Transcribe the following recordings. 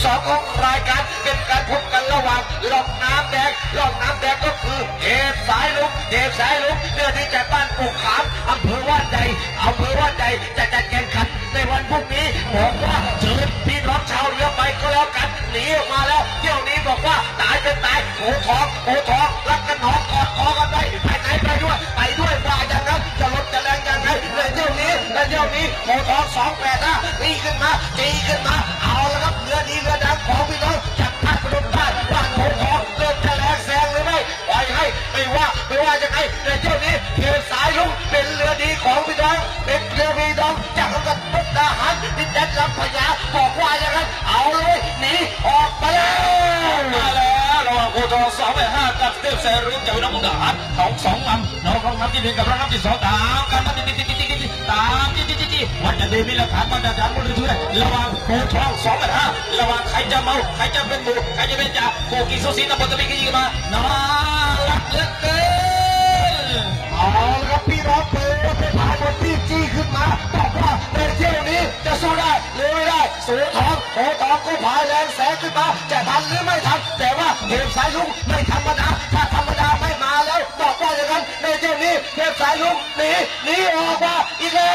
12ของรายการเป็นการพบกันระหว่างหลอกน้ำแดงหลอกน้ำแดงก็คือเอฟสายลุกเอฟสายลุกเนื้อที่จากบ้านปูกขามอำเภอว่านใหญ่อำเภอว่านใหญ่จะจัดแข่งขันในวันพรุ่งนี้บอกว่าเชิญพี่น้องชาวเรือไปก็แล้วกันหนีออกมาแล้วเที่ยวนี้บอกว่าตายเป็นตายโอ้ทองโอ้ทองรักกันหนอกอดคอกันไปไปไหนไปด้วยไปด้วยว่าอย่างนั้นจะลดจะแรงยังไงในเที่ยวนี้ในเที่ยวนี้โอ้ทองสองแปดห้าตีขึ้นมาตีขึ้นมาเอา ไม่ว่าไม่ว่ายังไงในเที่ยวนี้เทสายลุงเป็นเรือดีของพี่น้องเป็นเรือพี่น้องจากจังหวัดมุกดาหารดินแดนลำพญาบอกว่าอย่างนั้นเอาเลยหนีออกไปแล้วมาแล้วระหว่างโคทองสองไปห้ากับเทพแสรุ่งจากพี่น้องมุกดาหารของสองลำน้องของลำที่หนึ่งกับรองลำที่สองตามกันมาติดติดติดติดตามติดติดติดวันจะเดมีหลักฐานมาตรฐานบนเรือระหว่างโคทองสองไปห้าระหว่างใครจะเมาใครจะเป็นบุใครจะเป็นจ่าโคกีโซซีตะบนตะบีกันมาน่ารัก เหลือเกินเอาละครับพี่น้องเปิดเป็นพายบนที่จี้ขึ้นมาบอกว่าในเที่ยวนี้จะสู้ได้หรือไม่ได้สูทองโอทองก็พายแรงแสงขึ้นมาจะทันหรือไม่ทันแต่ว่าเทพสายลุงไม่ธรรมดาถ้าธรรมดาไม่มาแล้วบอกว่าอย่างนั้นในเที่ยวนี้เทพสายลุงหนีหนีออกมาอีกแล้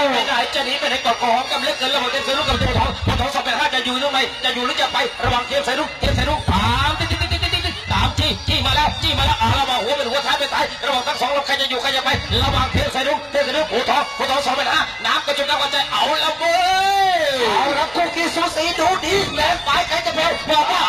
วไปไหนจะหนีไปไหนกอดคอหอมกันเลือเกินระหว่างเทพสายลุงกับโคทองโคทองสองไปห้าจะอยู่หรือไม่จะอยู่หรือจะไประว่างเทพสายลุงเทพสายลุง จี้จี้มาแล้วจี้มาแล้วอ่าระหว่างหัวเป็นหัวท้ายเป็นท้ายระหว่างทั้งสองลำใครจะอยู่ใครจะไประหว่างเทพสายลุงเทพสายลุงโคทองโคทองสองไปห้าน้ำกระจุกน้ำกระจายเอาละเว้ยเอาละคุกกี้สูสีดูดีแรงไปใครจะแพ้บอกว่า